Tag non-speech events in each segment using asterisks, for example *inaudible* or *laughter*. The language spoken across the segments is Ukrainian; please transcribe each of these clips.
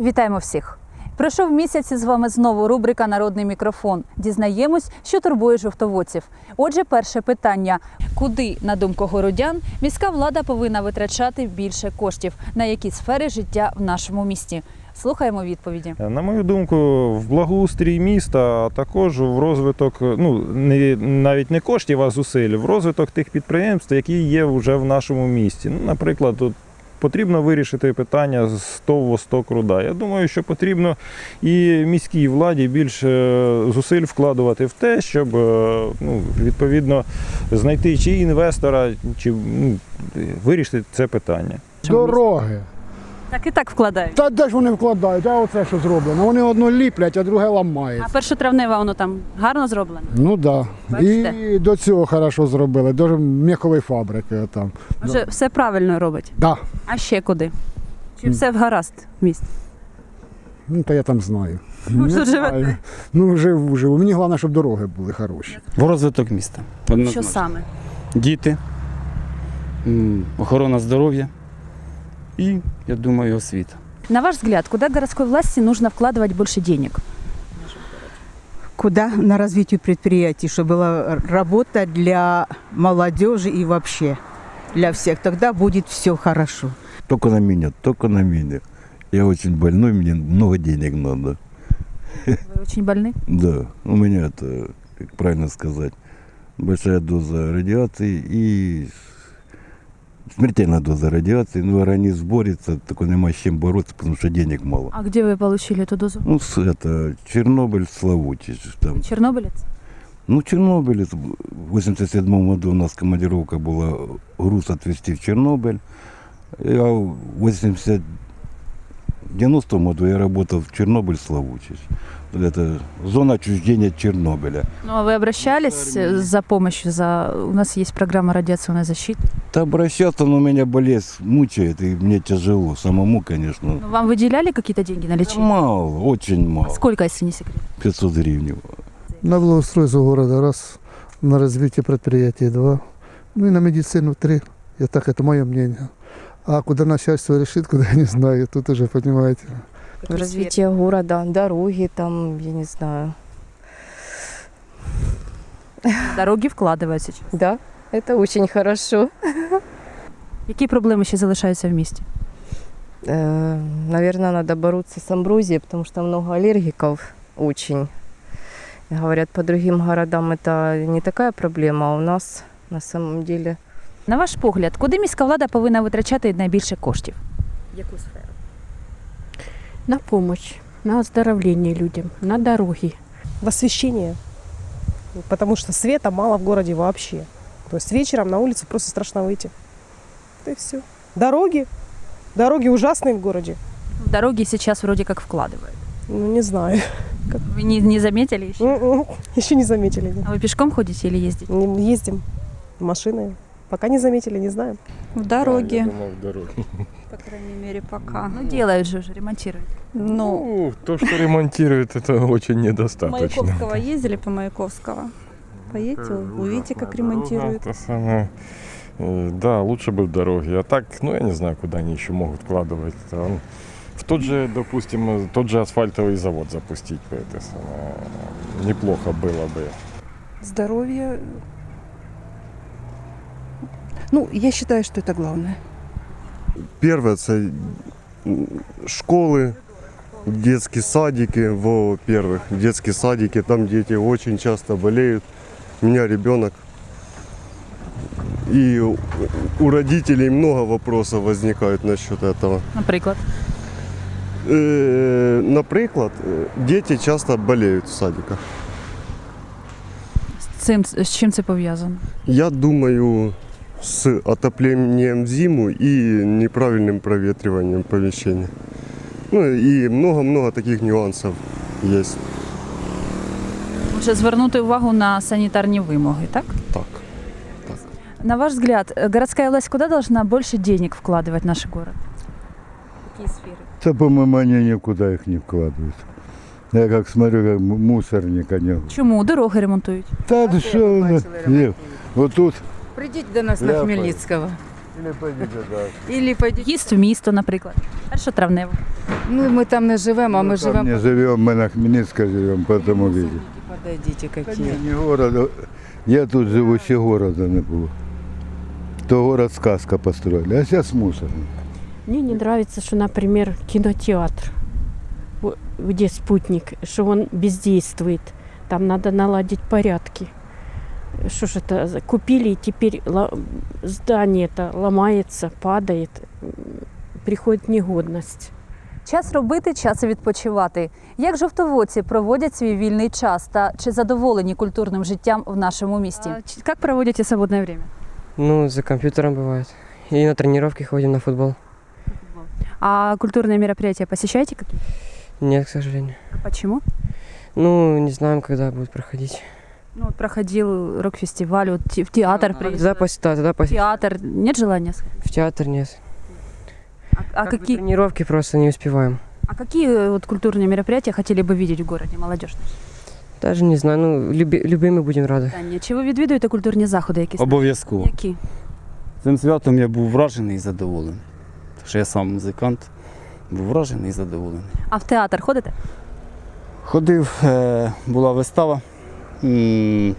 Вітаємо всіх! Пройшов місяць і з вами знову рубрика Народний мікрофон. Дізнаємось, що турбує жовтоводців. Отже, перше питання: куди, на думку городян, міська влада повинна витрачати більше коштів? На які сфери життя в нашому місті? Слухаємо відповіді. На мою думку, в благоустрій міста, а також в розвиток, ну не навіть не коштів, а зусиль, в розвиток тих підприємств, які є вже в нашому місті. Ну, наприклад, тут потрібно вирішити питання з ТОВ «Восток Руда. Я думаю, що потрібно і міській владі більше зусиль вкладувати в те, щоб е, ну, відповідно знайти чи інвестора, чи ну, вирішити це питання. Дороги. Так і так вкладають. Та де ж вони вкладають? А оце що зроблено? Вони одно ліплять, а друге ламають. А першотравнева воно там гарно зроблено. Ну так. Да. І до цього хорошо зробили, до м'якової фабрики там. Вже все правильно робить. Да. А ще куди? Чи все в гаразд в місті? Ну, та я там знаю. Знаю. живете? Ну, живу, живу. Мені головне, щоб дороги були хороші. В розвиток міста. Що саме? Діти, м, охорона здоров'я і, я думаю, освіта. На ваш взгляд, куда городской власти нужно вкладывать больше денег? Куда на развитие предприятий, чтобы была работа для молодежи и вообще для всех. Тогда будет все хорошо. Только на меня, только на меня. Я очень больной, мне много денег надо. Вы очень больны? Да, у меня это, как правильно сказать, большая доза радиации и смертельная доза радиации. Ну, организм борется, только нема с чем бороться, потому что денег мало. А где вы получили эту дозу? Ну, с- это Чернобыль, Славутич. Там. Чернобылец? Ну, Чернобыль, это в 87 году у нас командировка была груз отвезти в Чернобыль. А в 80 90 году я работал в Чернобыль Славутич. Это зона отчуждения Чернобыля. Ну, а вы обращались э, за помощью? За... У нас есть программа радиационной защиты. Да обращаться, но меня болезнь мучает, и мне тяжело. Самому, конечно. Ну, Вам выделяли какие-то деньги на Да лечение? мало, очень мало. Сколько, если не секрет? 500 гривен. На благоустройство города раз, на развитие предприятий два, ну и на медицину три. Я так, это мое мнение. А куда начальство решит, куда *laughs* я не знаю, тут уже понимаете. развитие города, дороги там, я не знаю. Дороги вкладывают сейчас. Да, это очень хорошо. Які проблеми ще залишаються в місті? Э, наверное, надо бороться с амброзией, потому что много аллергиков очень. Говорят, по другим городам это не такая проблема, а у нас на самом деле На ваш погляд, куди міська влада повинна витрачати найбільше коштів? Яку сферу? На помощь, на оздоровление людям, на дороги. в освещение. Потому что света мало в городе вообще. То есть вечером на улицу просто страшно выйти. Да и все. Дороги. Дороги ужасные в городе. В дороги сейчас вроде как вкладывают. Ну, не знаю. Вы не, не заметили еще? М-м, Еще не заметили. А вы пешком ходите или ездите? Ездим машиной. Пока не заметили, не знаем. В дороге, в дорогі. по крайней мере, пока. Ну, делают же уже, ремонтируют. Ну, Ну, то, что ремонтируют, это очень недостаточно. Маяковского ездили по Маяковского. Поедете, увидите, как ремонтируют. Это самое. э, Да, лучше бы в дороге. А так, ну я не знаю, куда они еще могут вкладывать. В тот же, допустим, э, тот же асфальтовый завод запустить бы это самое. Неплохо было бы. Здоровье. Ну, я считаю, что это главное. Перше це м, школи, детские садики, во-первых, детские садики, там дети очень часто болеют. У меня ребенок. И у- родителей много вопросов возникает насчет этого. Наприклад. Э, Наприклад, э, дети часто болеют в садиках. З чим це пов'язано? Я думаю, с отоплением в зиму и неправильным проветриванием помещения. Ну и много-много таких нюансов есть. Отже, звернути увагу на санітарні вимоги, так? Так. На ваш взгляд, э, городская власть куда должна больше денег вкладывать в наш город? Какие сферы? Да, по-моему, они никуда их не вкладывают. Я как смотрю, как м- мусорник они. Чому дороги ремонтують? Да, да что, вот тут Придите до нас на Хмельницкого. Или пойдете, да. Ілі поїзд в місто, наприклад. Першотравнево. Ну, ми там не живемо, а ми Там живемо. не живем, мы на Хмельницкой живем, поэтому видите. Подойдите, какие. не, не город. Я тут живу, ще города не було. То город сказка построили, а сейчас мусор. Мне не нравится, что, например, кинотеатр, во- где спутник, что он бездействует. Там надо наладить порядки Что ж это, за- купили, и теперь ла- здание это ломается, падает, м, приходит негодность. Час робити, час відпочивати. Як жовтоводці проводять свій вільний час та чи задоволені культурним життям в нашому місті? Як проводите свободне время? Ну, за компьютером бывает. И на тренировки ходим на футбол. А культурные мероприятия посещаете какие? Нет, к сожалению. А почему? Ну, не знаем, когда будет проходить. Ну, вот проходил рок-фестиваль, вот те- в театр А, приезжали. Тогда, пос- да, тогда пос- Театр. Нет желания? сходить? В театр нет. А, а Как бы какие, Тренировки просто не успеваем. а какие э, вот культурные мероприятия хотели бы видеть в городе, молодежь? Даже не знаю, ну, люби, любыми будем рады. Питання. Чи ви відвідуєте культурні заходи якісь? Обов'язково. Які? Цим святом я був вражений і задоволений. Тому що я сам музикант, був вражений і задоволений. А в театр ходите? Ходив, е, була вистава, м,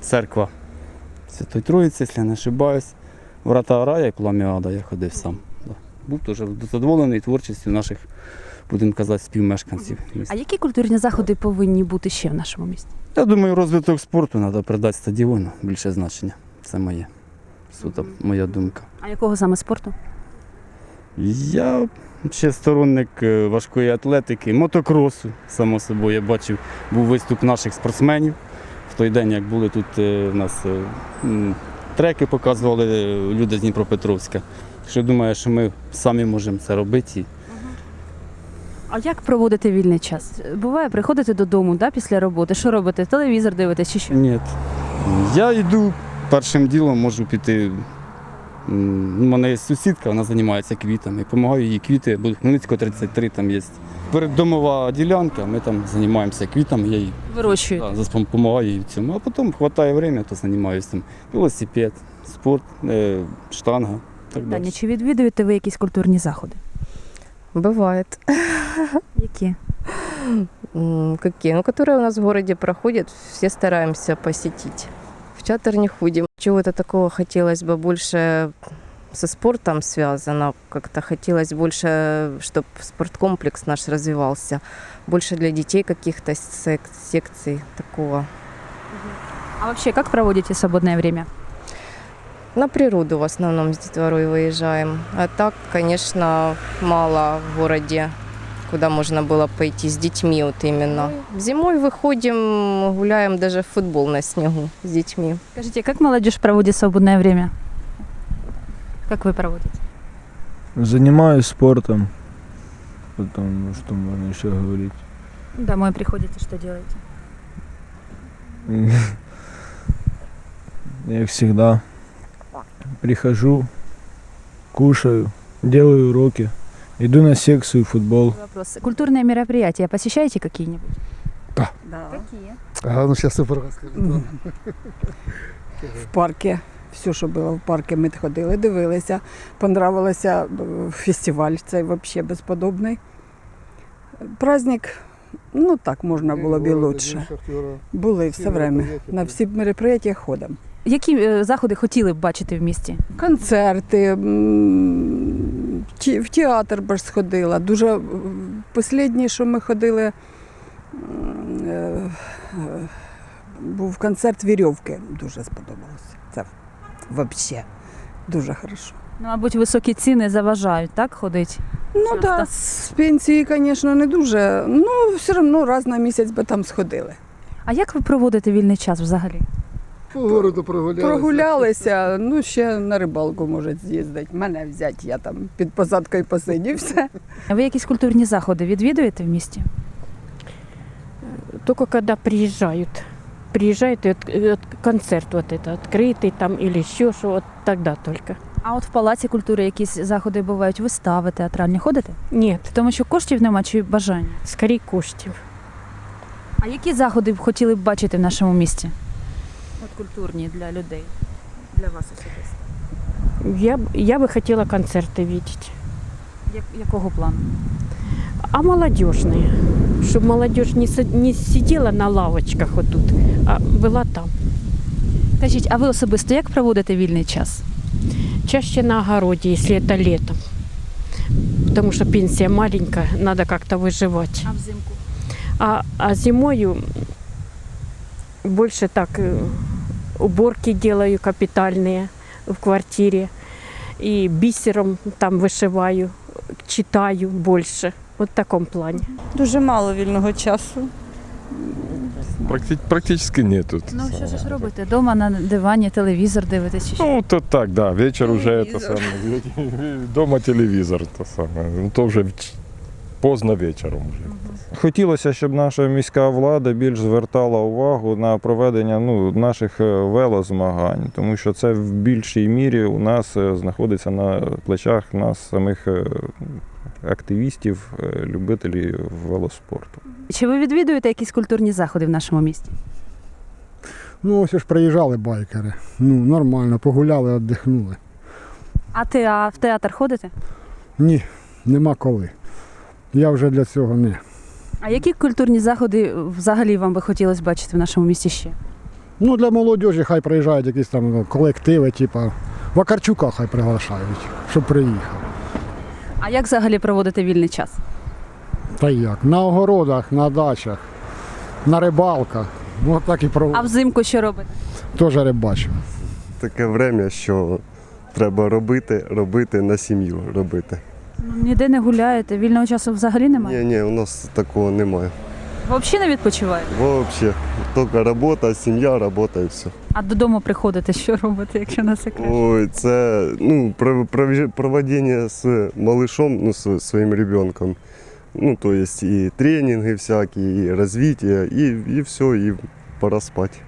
церква Святої Троїці, якщо я не ошибаюсь. Врата рая і плам'я ада я ходив сам. Був теж задоволений творчістю наших, будемо казати, співмешканців. А які культурні заходи повинні бути ще в нашому місті? Я думаю, розвиток спорту треба придати стадіону більше значення. Це моє. Суто моя думка. А якого саме спорту? Я ще сторонник е, важкої атлетики, мотокросу, само собою. Я бачив, був виступ наших спортсменів. В той день, як були тут е, в нас е, треки, показували е, люди з Дніпропетровська. Що думаю, що ми самі можемо це робити. А як проводити вільний час? Буває, приходите додому да, після роботи. Що робите? Телевізор дивитесь чи що? Ні. Я йду першим ділом, можу піти. У мене є сусідка, вона займається квітами. Допомагаю їй квіти, бо Хмельницького 33 там є. Переддомова ділянка, ми там займаємося квітами, я їй Вирощуєте. да, допомагаю їй в цьому. А потім вистачає время, то займаюся там велосипед, спорт, е, штанга. Так далі. Чи відвідуєте ви якісь культурні заходи? Бывает. Які? Какие? Ну, которые у нас в городе проходят, все стараемся посетить. В театр не ходим. Чего-то такого хотелось бы больше со спортом связано. Как-то хотелось больше, чтобы спорткомплекс наш развивался. Больше для детей каких-то сек- секций такого. А вообще, как проводите свободное время? На природу в основном с детворой выезжаем. А так, конечно, мало в городе, куда можно было пойти с детьми вот именно. Зимой выходим, гуляем даже в футбол на снегу с детьми. Скажите, как молодежь проводит свободное время? Как вы проводите? Занимаюсь спортом. Потом, ну, что можно еще говорить? Домой приходите, что делаете? *laughs* Я всегда прихожу, кушаю, делаю уроки, иду на секцию футбол. Вопрос. Культурные мероприятия посещаете какие-нибудь? Да. Да. Какие? А ну зараз супер *laughs* в парку. Все, що було в парку, ми ходили, дивилися. Понравилося е, фестиваль, цей взагалі безподобний. Праздник, ну так можна було б і лучше. Були все время. На всі мероприятия ходимо. Які е, заходи хотіли б бачити в місті? Концерти, в театр б сходила. Дуже останнє, що ми ходили, е, був концерт вірьовки. Дуже сподобалося. Це взагалі дуже хорошо. Ну, мабуть, високі ціни заважають, так, ходить? Ну так, да, з пенсії, звісно, не дуже. Ну, все одно раз на місяць би там сходили. А як ви проводите вільний час взагалі? По городу прогулялися. Прогулялися, ну ще на рибалку може з'їздити. Мене взяти, я там під посадкою посидів все. А ви якісь культурні заходи відвідуєте в місті? Только когда приезжают. Приезжают, и от- и от концерт вот это открытый там или еще что, вот тогда только. А от в палаці культури якісь заходи бувають, вистави, театральні ходите? Нет, Тому що коштів нема чи бажання. скорее коштів. А які заходи б хотіли б бачити в нашому місті? От культурні для людей, для вас особисто. Я, б- я бы хотела концерты видеть. Як, якого плану? А молодежные? Чтобы молодежь не, си- не сидела на лавочках вот тут, а была там. Кажіть, а ви особисто як проводите вільний час? Чаще на огороде, если это летом. Потому что пенсия маленькая, надо как-то выживать. А взимку? А, а зимою больше так э, уборки делаю капитальные в квартире. И бисером там вышиваю, читаю больше. Вот в таком плане. Дуже мало вільного часу. Практи- практически нет тут. Ну що ж робите? Дома на дивані телевізор дивитесь чи що? Ну, то так, да, вечер уже это Телевизор. самое. Дома телевизор, то самое. Ну, то вже в- поздно вечором вже. Хотілося, щоб наша міська влада більш звертала увагу на проведення ну, наших е, велозмагань, тому що це в більшій мірі у нас е, знаходиться на плечах нас самих е, активістів, любителів велоспорту. Чи ви відвідуєте якісь культурні заходи в нашому місті? Ну, ось ж приїжджали байкери. Ну, нормально, погуляли, віддихнули. А ти а в театр ходите? Ні, нема коли. Я вже для цього не. А які культурні заходи взагалі вам би хотілося бачити в нашому місті ще? Ну, для молодіжі хай приїжджають якісь там колективи, типа Вакарчука хай приглашають, щоб приїхав. А як взагалі проводити вільний час? Та як? На огородах, на дачах, на рибалках. Ну, так і про А взимку що робите? теж рибачив. Таке время, що треба робити, робити на сім'ю робити. Ніде не гуляєте, вільного часу взагалі немає? Ні, ні, у нас такого немає. Ви взагалі не відпочиваєте? Взагалі, тільки робота, сім'я, робота і все. А додому приходите, що робите, якщо не секрет? Ой, це ну, проведення з малышом, ну, з своїм ребенком. Ну, то есть і тренінги всякі, і розвиття, і, і все, і пора спати.